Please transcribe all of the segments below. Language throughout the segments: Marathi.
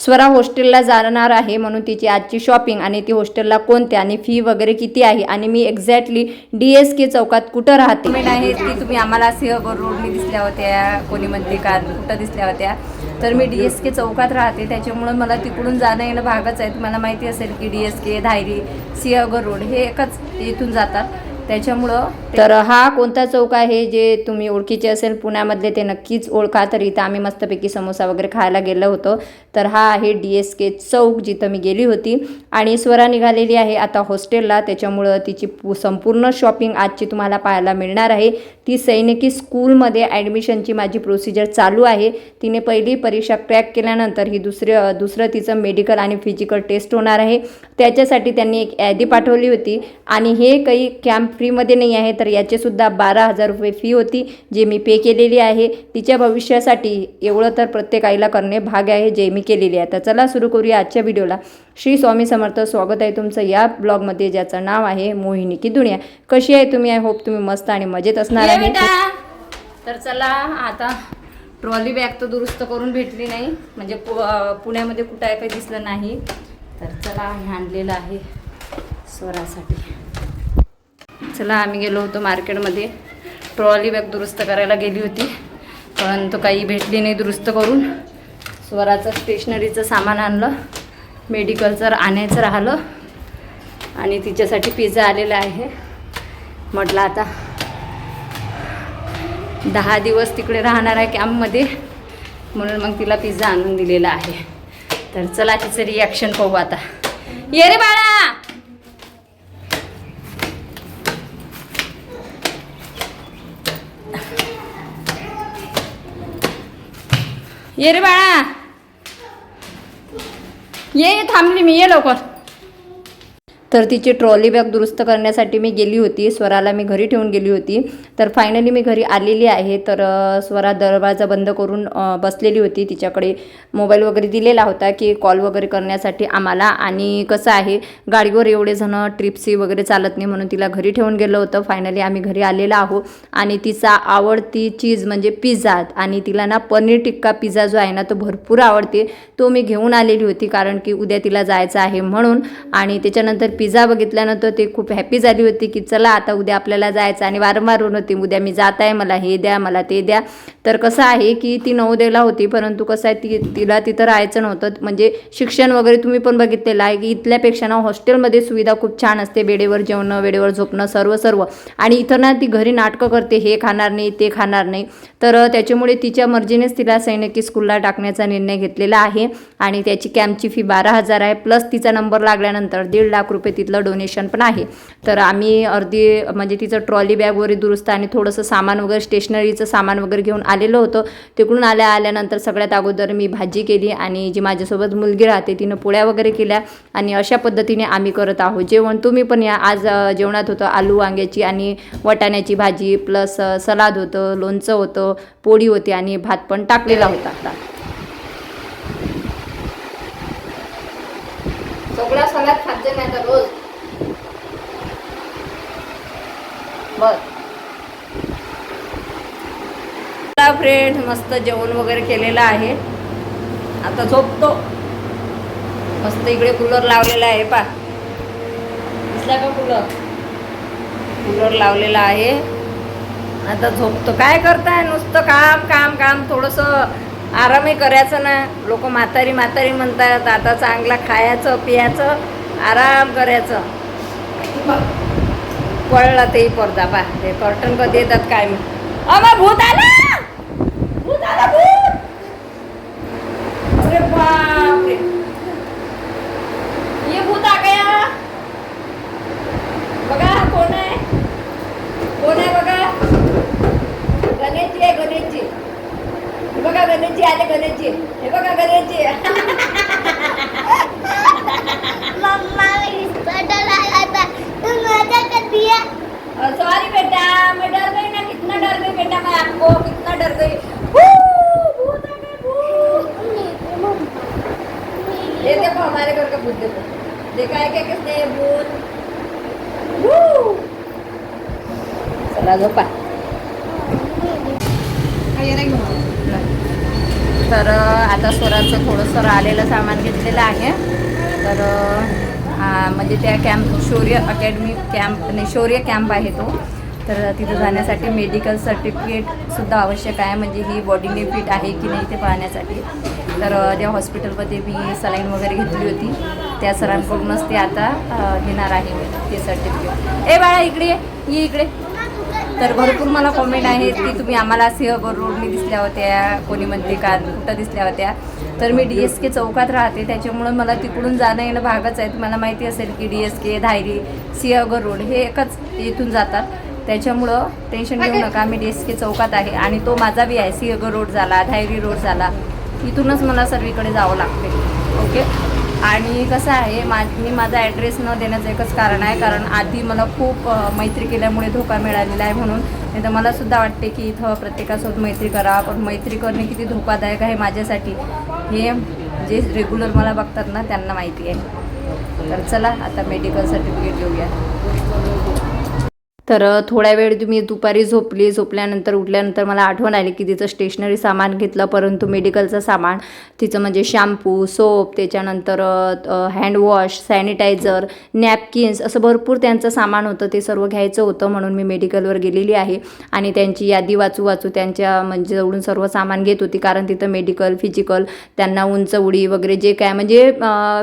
स्वरा हॉस्टेलला जाणार आहे म्हणून तिची आजची शॉपिंग आणि ती हॉस्टेलला कोणते आणि फी वगैरे किती आहे? आणि मी एक्झॅक्टली डी एस के चौकात कुठं राहते? कमेंट आहे ती तुम्ही आम्हाला सिंहगड रोडने दिसल्या होत्या कोणी म्हणते का कुठं दिसल्या होत्या? तर मी डी एस के चौकात राहते त्याच्यामुळं मला तिकडून जाणं येणं भागच आहे. तुम्हाला माहिती असेल की D S K Dhayari Sinhagad road हे एकच इथून जातात. त्याच्यामुळं तर हा कोणता चौक आहे जे तुम्ही ओळखीचे असेल पुण्यामधले ते नक्कीच ओळखा. तर इथं आम्ही मस्तपैकी समोसा वगैरे खायला गेलो होतो. तर हा आहे डी एस के चौक जिथं मी गेली होती. आणि स्वरा निघालेली आहे आता हॉस्टेलला. त्याच्यामुळं तिची पू संपूर्ण शॉपिंग आजची तुम्हाला पाहायला मिळणार आहे. ती सैनिकी स्कूलमध्ये ॲडमिशनची माझी प्रोसिजर चालू आहे. तिने पहिली परीक्षा क्रॅक केल्यानंतर ही दुसरे दुसरं तिचं मेडिकल आणि फिजिकल टेस्ट होणार आहे. त्याच्यासाठी त्यांनी एक यादी पाठवली होती. आणि हे काही कॅम्प फ्रीमध्ये नाही आहे तर याचेसुद्धा बारा हजार रुपये फी होती जे मी पे केलेली आहे. तिच्या भविष्यासाठी एवढं तर प्रत्येक आईला करणे भाग आहे जे मी केलेली आहे. तर चला सुरू करूया आजच्या व्हिडिओला. श्री स्वामी समर्थ स्वागत आहे तुमचं या ब्लॉगमध्ये ज्याचं नाव आहे मोहिनी की दुनिया. कशी आहे तुम्ही? आय होप तुम्ही मस्त आणि मजेत असणार आहे. तर चला आता ट्रॉली बॅग तर दुरुस्त करून भेटली नाही. म्हणजे पुण्यामध्ये कुठं आहे काही दिसलं नाही. तर चला हे आणलेलं आहे स्वरासाठी. चला आम्ही गेलो होतो मार्केटमध्ये. ट्रॉली बॅग दुरुस्त करायला गेली होती पण तो काही भेटली नाही दुरुस्त करून. स्वराचं स्टेशनरीचं सामान आणलं मेडिकलचं आणायचं राहिलं आणि तिच्यासाठी पिझ्झा आलेला आहे. म्हटलं आता दहा दिवस तिकडे राहणार आहे कॅम्पमध्ये म्हणून मग तिला पिझ्झा आणून दिलेला आहे. तर चला तिचं रिॲक्शन पाहू आता. ये रे बाळा! ये रे बाळा. ये ये, थांबली मी ये लवकर. तर तिची ट्रॉली बॅग दुरुस्त करण्यासाठी मी गेली होती. स्वराला मी घरी ठेवून गेली होती. तर फायनली मी घरी आलेली आहे. तर स्वरा दरवाजा बंद करून बसलेली होती. तिच्याकडे मोबाईल वगैरे दिलेला होता की कॉल वगैरे करण्यासाठी आम्हाला. आणि कसं आहे गाडीवर एवढे जण ट्रिप्सी वगैरे चालत नाही म्हणून तिला घरी ठेवून गेलं होतं. फायनली आम्ही घरी आलेलो आहो आणि तिचा आवडती चीज म्हणजे पिझ्झा आणि तिला ना पनीर टिक्का पिझ्झा जो आहे ना तो भरपूर आवडते. तो मी घेऊन आलेली होती कारण की उद्या तिला जायचं आहे म्हणून. आणि त्याच्यानंतर पिझ्झा बघितल्यानंतर ते खूप हॅपी झाली होती की चला आता उद्या आपल्याला जायचं आणि वारंवार होऊन होती उद्या मी जात आहे मला हे द्या मला ते द्या. तर कसं आहे की ती नवोदयला होती परंतु कसं आहे ती तिला तिथं राहायचं नव्हतं. म्हणजे शिक्षण वगैरे तुम्ही पण बघितलेलं आहे की इथल्यापेक्षा ना हॉस्टेलमध्ये सुविधा खूप छान असते वेळेवर जेवणं वेळेवर झोपणं सर्व सर्व. आणि इथं ना ती घरी नाटकं करते हे खाणार नाही ते खाणार नाही. तर त्याच्यामुळे तिच्या मर्जीनेच तिला सैनिकी स्कूलला टाकण्याचा निर्णय घेतलेला आहे. आणि त्याची कॅम्पची फी बारा हजार आहे प्लस तिचा नंबर लागल्यानंतर दीड लाख रुपये तिथलं डोनेशन पण आहे. तर आम्ही अर्धी म्हणजे तिचं ट्रॉली बॅग वगैरे दुरुस्त आणि थोडंसं सामान वगैरे स्टेशनरीचं सामान वगैरे घेऊन आलेलो होतो. तिकडून आल्या आल्यानंतर सगळ्यात अगोदर मी भाजी केली आणि जी माझ्यासोबत मुलगी राहते तिनं पोळ्या वगैरे केल्या आणि अशा पद्धतीने आम्ही करत आहोत. जेवण तुम्ही पण या. आज जेवणात होतं आलू वांग्याची आणि वटाण्याची भाजी प्लस सलाद होतं लोणचं होतं पोळी होती आणि भात पण टाकलेला होता. आता सगळा सलाद खाते नाही तर रोज. बर फ्रेंड मस्त जेवण वगैरे केलेलं आहे. आता झोपतो. मस्त इकडे कूलर लावलेला आहे पा दिसला का कूलर कूलर लावलेला आहे. आता झोपतो. काय करताय? नुसतं काम काम काम थोडंसं आरामही करायचं ना. लोक म्हातारी म्हातारी म्हणतात आता चांगला खायचं पियाचं आराम करायचं. पळला तेही पडदा पा ते कर्टन कधी येतात काय मी अमा भूत आला! भूत आला भूत! अरे बापरे! ये भूत आ गया! बघा कोण आहे? कोण आहे बघा? गणेशजी आहे गणेशजी. हे बघा गणेशजी आले गणेशजी. हे बघा गणेशजी. सॉरी बेटा मैं डर गई ना कितना डर गई बेटा मैं आपको कितना डर गई। ये देखो हमारे घर का भूत देखो. देखा है क्या किसने? भूत। चला झोपा ये रे घेऊन. तर आता स्वराचं थोडंसं आलेलं सामान घेतलेलं आहे. तर म्हणजे त्या कॅम्प शौर्य अकॅडमी कॅम्प नाही शौर्य कॅम्प आहे तो. तर तिथं जाण्यासाठी मेडिकल सर्टिफिकेटसुद्धा आवश्यक आहे. म्हणजे ही बॉडीने फिट आहे की नाही ते पाहण्यासाठी. तर त्या हॉस्पिटलमध्ये मी सलाईन वगैरे घेतली होती. त्या सरांकडूनच ते आता घेणार आहे ते सर्टिफिकेट ए बाळा इकडे ये इकडे. तर भरपूर मला कॉमेंट आहेत की तुम्ही आम्हाला सिंहगड रोडने दिसल्या होत्या कोणी म्हणते का कुठं दिसल्या होत्या. तर मी डी एस के चौकात राहते त्याच्यामुळं मला तिकडून जाणं येणं भागच आहे तुम्हाला माहिती असेल की D S K Dhayari Sinhagad road हे एकच इथून जातात. त्याच्यामुळं टेन्शन घेऊ नका मी डी एस के चौकात आहे आणि तो माझा बी आहे. सिंहगड रोड झाला धायरी रोड झाला इथूनच मला सर्वीकडे जावं लागते. ओके आणि कसं आहे मा मी माझा ॲड्रेस न देण्याचं एकच कारण आहे कारण आधी मला खूप मैत्री केल्यामुळे धोका मिळालेला आहे म्हणून. नाही तर मला सुद्धा वाटते की इथं प्रत्येकासोबत मैत्री करा पण मैत्री करणे किती धोकादायक आहे माझ्यासाठी हे जे रेग्युलर मला बघतात ना त्यांना माहिती आहे. तर चला आता मेडिकल सर्टिफिकेट घेऊया. तर थोड्या वेळ तुम्ही दुपारी झोपली. झोपल्यानंतर उठल्यानंतर मला आठवण आली की तिचं स्टेशनरी सामान घेतलं परंतु मेडिकलचं सामान तिचं म्हणजे शॅम्पू सोप त्याच्यानंतर हँडवॉश सॅनिटायझर नॅपकिन्स असं भरपूर त्यांचं सामान होतं. ते सर्व घ्यायचं होतं म्हणून मी मेडिकलवर गेलेली आहे आणि त्यांची यादी वाचू वाचू त्यांच्या म्हणजे जवळून सर्व सामान घेत होती. कारण तिथं मेडिकल फिजिकल त्यांना उंच उडी वगैरे जे काय म्हणजे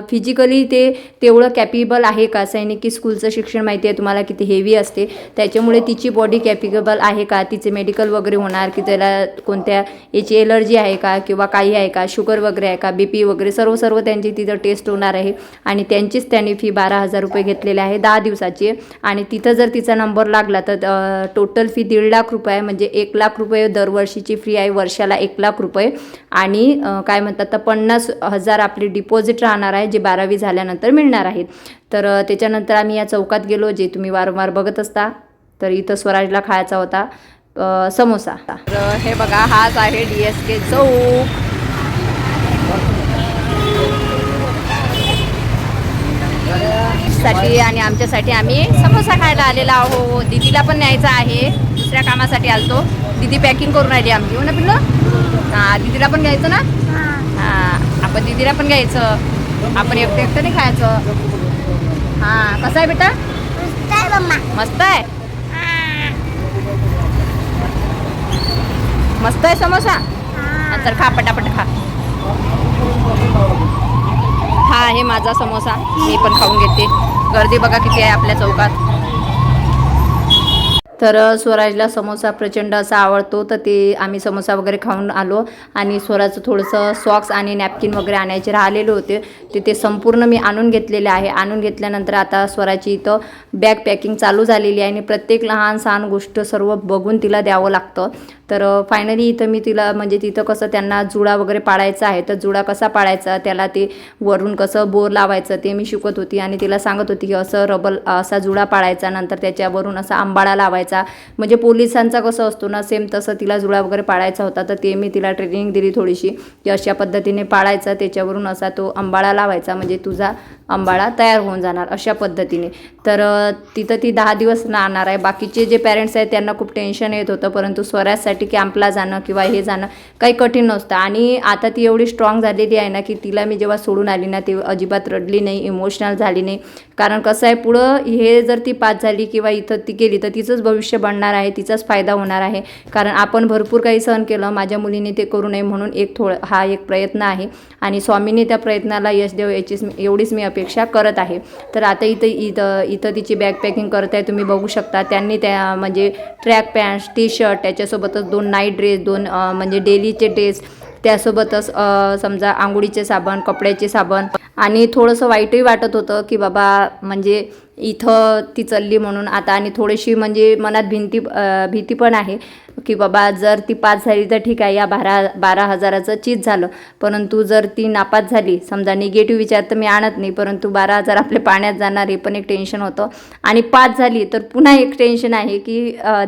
फिजिकली ते तेवढं कॅपेबल आहे का? सैनिकी स्कूलचं शिक्षण माहिती आहे तुम्हाला किती हेवी असते. त्याच्यामुळे तिची बॉडी कॅपेबल आहे का? तिचे मेडिकल वगैरे होणार की त्याला कोणत्या याची एलर्जी आहे का? किंवा काही आहे का? शुगर वगैरे आहे का? बी पी वगैरे सर्व सर्व त्यांची तिथं टेस्ट होणार आहे. आणि त्यांचीच त्यांनी फी बारा हजार रुपये घेतलेली आहे दहा दिवसाची. आणि तिथं जर तिचा नंबर लागला तर टोटल फी दीड लाख रुपये आहे. म्हणजे एक लाख रुपये दरवर्षीची फी आहे वर्षाला एक लाख रुपये. आणि काय म्हणतात तर पन्नास हजार आपली डिपॉझिट राहणार आहे जे बारावी झाल्यानंतर मिळणार आहेत तर त्याच्यानंतर आम्ही या चौकात गेलो जे तुम्ही वारंवार बघत असता. तर इथं स्वराजला खायचा होता समोसा. तर हे बघा हाच आहे डी एस के चौक. साठी आणि आमच्यासाठी आम्ही समोसा खायला आलेला आहो दीदीला पण न्यायचा आहे. दुसऱ्या कामासाठी आलतो. दीदी पॅकिंग करून राहिली आमची. हो ना पिल्लो? हां दीदीला पण घ्यायचं ना? हां. आपण दीदीला पण घ्यायचं. आपण एकटं एकटं नाही खायचं. हां कसं आहे बेटा? मस्त आहे? मस्त आहे समोसा? हा, चल खा पटापट खा. हा आहे माझा समोसा. मी पण खाऊन घेते. गर्दी बघा किती आहे आपल्या चौकात. तर स्वराजला समोसा प्रचंड असा आवडतो तर ते आम्ही समोसा वगैरे खाऊन आलो. आणि स्वराजचं थोडंसं सॉक्स आणि नॅपकिन वगैरे आणायचे राहिलेले होते. ते ते संपूर्ण मी आणून घेतलेले आहे. आणून घेतल्यानंतर आता स्वराची इथं बॅग पॅकिंग चालू झालेली आहे. आणि प्रत्येक लहान सहान गोष्ट सर्व बघून तिला द्यावं लागतं. तर फायनली इथं मी तिला म्हणजे तिथं कसं त्यांना जुडा वगैरे पाडायचा आहे तर जुडा कसा पाडायचा त्याला ते वरून कसं बोर लावायचं ते मी शिकवत होती. आणि तिला सांगत होती की असं रबल असा जुडा पाडायचा नंतर त्याच्यावरून असा आंबाडा लावायचा. म्हणजे पोलिसांचा कसं असतो ना सेम तसं तिला जुळा वगैरे पाळायचा होता तर ते मी तिला ट्रेनिंग दिली थोडीशी. की अशा पद्धतीने पाळायचा त्याच्यावरून असा तो आंबाळा लावायचा. म्हणजे तुझा अंबाळा तयार होऊन जाणार अशा पद्धतीने. तर तिथं ती दहा दिवस राहणार आहे. बाकीचे जे पॅरेंट्स आहेत त्यांना खूप टेन्शन येत होतं. परंतु स्वराजसाठी कॅम्पला जाणं किंवा हे जाणं काही कठीण नसतं. आणि आता ती एवढी स्ट्रॉंग झालेली आहे ना की तिला मी जेव्हा सोडून आली ना ती अजिबात रडली नाही इमोशनल झाली नाही. कारण कसं आहे पुढं हे जर ती पास झाली किंवा इथं ती गेली तर तिचंच भविष्य बनणार आहे तिचाच फायदा होणार आहे. कारण आपण भरपूर काही सहन केलं माझ्या मुलीने ते करू नये म्हणून एक थोडं हा एक प्रयत्न आहे. आणि स्वामीने त्या प्रयत्नाला यश देव याचीच मी- एवढीच मी अपेक्षा करत आहे. तर आता इथं इथं इथं तिची बॅग पॅकिंग करत आहे. तुम्ही बघू शकता त्यांनी त्या म्हणजे ट्रॅक पॅन्ट टी शर्ट त्याच्यासोबतच दोन नाईट ड्रेस दोन म्हणजे डेलीचे ड्रेस त्यासोबतच समजा आंघोळीचे साबण कपड्याचे साबण. आणि थोडंसं वाईटही वाटत होतं की बाबा म्हणजे इथं ती चालली म्हणून आता आणि थोडीशी म्हणजे मनात भिंती भीती पण आहे. की बाबा जर ती पास झाली तर ठीक आहे या बारा बारा हजाराचं चीज झालं. परंतु जर ती नापास झाली समजा निगेटिव्ह विचार तर मी आणत नाही परंतु बारा हजार आपले पाण्यात जाणार हे पण एक टेन्शन होतं. आणि पास झाली तर पुन्हा एक टेन्शन आहे की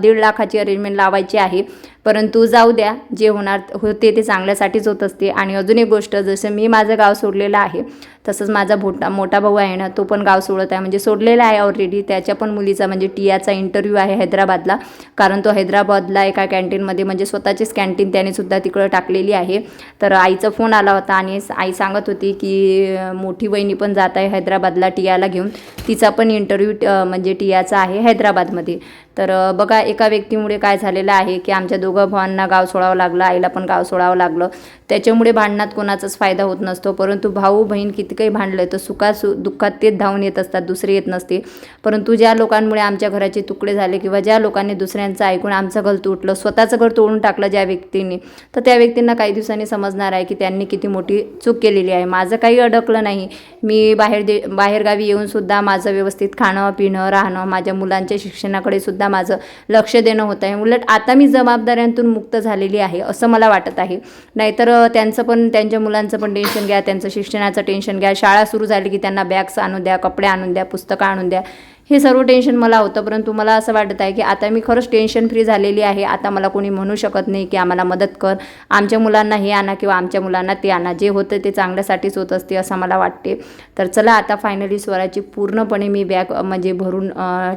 दीड लाखाची अरेंजमेंट लावायची आहे. परंतु जाऊ द्या जे होणार होते ते चांगल्यासाठीच होत असते. आणि अजून एक गोष्ट जसं मी माझं गाव सोडलेलं आहे तसंच माझा भोटा मोठा भाऊ आहे ना तो पण गाव सोडत आहे. म्हणजे सोडलेला आहे ऑलरेडी त्याच्या पण मुलीचा म्हणजे टियाचा इंटरव्ह्यू आहे हैदराबादला. कारण तो हैदराबादला एका कॅन्टीनमध्ये म्हणजे स्वतःचीच कॅन्टीन त्याने सुद्धा तिकडं टाकलेली आहे. तर आईचा फोन आला होता आणि आई सांगत होती की मोठी बहिणी पण जात आहे हैदराबादला टियाला घेऊन. तिचा पण इंटरव्ह्यू म्हणजे टियाचा आहे हैदराबादमध्ये. तर बघा एका व्यक्तीमुळे काय झालेलं आहे की आमच्या दोघं भावांना गाव सोडावं लागलं आईला पण गाव सोडावं लागलं. त्याच्यामुळे भांडणात कोणाचाच फायदा होत नसतो. परंतु भाऊ बहीण किती काही भांडलं तर सुखात सु दुःखात तेच धावून येत असतात दुसरे येत नसते. परंतु ज्या लोकांमुळे आमच्या घराचे तुकडे झाले किंवा ज्या लोकांनी दुसऱ्यांचं ऐकून आमचं घर तुटलं स्वतःचं घर तोडून टाकलं ज्या व्यक्तीने तर त्या व्यक्तींना काही दिवसांनी समजणार आहे की त्यांनी किती मोठी चूक केलेली आहे. माझं काही अडकलं नाही. मी बाहेर दे बाहेरगावी येऊनसुद्धा माझं व्यवस्थित खाणं पिणं राहणं माझ्या मुलांच्या शिक्षणाकडे सुद्धा माझं लक्ष देणं होत आहे. उलट आता मी जबाबदाऱ्यांतून मुक्त झालेली आहे असं मला वाटत आहे. नाहीतर त्यांचं पण त्यांच्या मुलांचं पण टेन्शन घ्या त्यांचं शिक्षणाचं टेन्शन घ्या शाळा सुरू झाली की त्यांना बॅग्स आणून द्या कपडे आणून द्या पुस्तकं आणून द्या. हे सर्व टेन्शन मला होतं परंतु मला असं वाटत आहे की आता मी खरंच टेन्शन फ्री झालेली आहे. आता मला कोणी म्हणू शकत नाही की आम्हाला मदत कर. आमच्या मुलांना हे आणा किंवा आमच्या मुलांना ते आणा. जे होतं ते चांगल्यासाठीच होत असते असं मला वाटते. तर चला आता फायनली स्वराची पूर्णपणे मी बॅग म्हणजे भरून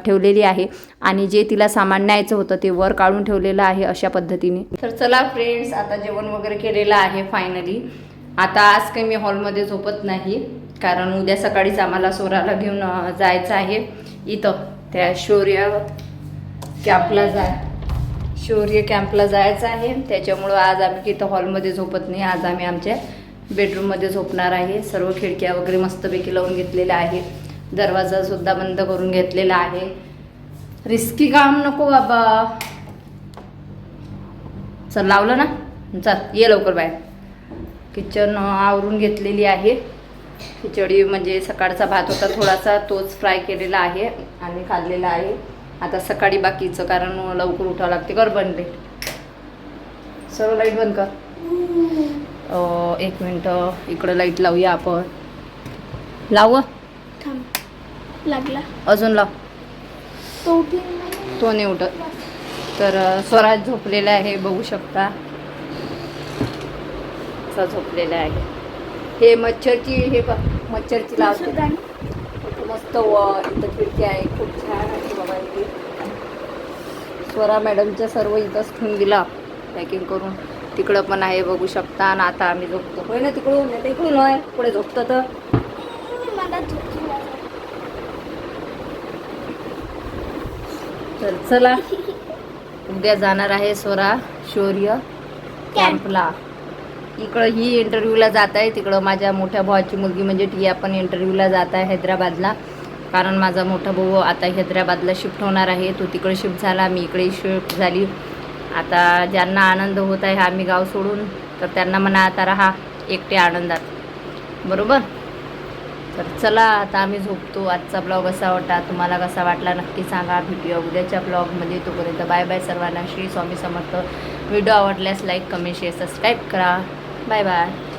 ठेवलेली आहे. आणि जे तिला सामान न्यायचं होतं ते वर काढून ठेवलेलं आहे अशा पद्धतीने. तर चला फ्रेंड्स आता जेवण वगैरे केलेलं आहे फायनली आता आज काही मी हॉलमध्ये झोपत नाही. कारण उद्या सकाळीच आम्हाला सोराला घेऊन जायचं आहे इथं. त्या शौर्य कॅम्पला जा शौर्य कॅम्पला जायचं आहे. त्याच्यामुळं आज आम्ही तिथं हॉलमध्ये झोपत नाही. आज आम्ही आमच्या बेडरूममध्ये झोपणार आहे. सर्व खिडक्या वगैरे मस्तपैकी लावून घेतलेल्या आहेत. दरवाजासुद्धा बंद करून घेतलेला आहे. रिस्की काम नको बाबा. चल लावलं ना? चल ये लवकर बाहेर. किचन आवरून घेतलेली आहे. खिचडी म्हणजे सकाळचा भात होता थोडासा तोच फ्राय केलेला आहे आणि खाल्लेला आहे. आता सकाळी बाकीचं कारण लवकर उठावं लागते. कर बंद लाइट सर्व लाइट बंद कर. एक मिनटं इकडं लाइट लावूया आपण. लाव थांब. लागला. अजून लाव. तो. तो नाही उठत. तर स्वराज झोपलेला आहे बघू शकता. झोपलेला आहे. हे मच्छरची हे मच्छरची लावते. मस्त इथं खिडकी आहे खूप छान आहे बाबा इथे. स्वरा मॅडमच्या सर्व इथंच ठेवून दिला पॅकिंग करून. तिकडं पण आहे बघू शकता. आणि आता आम्ही झोपतो. होय ना तिकडून? नाही इकडून होय. पुढे झोपतं. तर. चला उद्या जाणार आहे स्वरा शौर्य कॅम्पला इकडं ही इंटरव्ह्यूला जात आहे. तिकडं माझ्या मोठ्या भावाची मुलगी म्हणजे टिया पण इंटरव्ह्यूला जात आहे हैदराबादला. कारण माझा मोठा भाऊ आता हैदराबादला शिफ्ट होणार आहे. तो तिकडे शिफ्ट झाला मी इकडे शिफ्ट झाली. आता ज्यांना आनंद होत आहे आम्ही गाव सोडून तर त्यांना म्हणा आता राहा एकटे आनंदात. बरोबर? तर चला आता आम्ही झोपतो. आजचा ब्लॉग असा वाटला तुम्हाला कसा वाटला नक्की सांगा. भेटूया उद्याच्या ब्लॉगमध्ये तोपर्यंत बाय बाय सर्वांना. श्री स्वामी समर्थ. व्हिडिओ आवडल्यास लाईक कमेंट शेअर सबस्क्राईब करा. Bye bye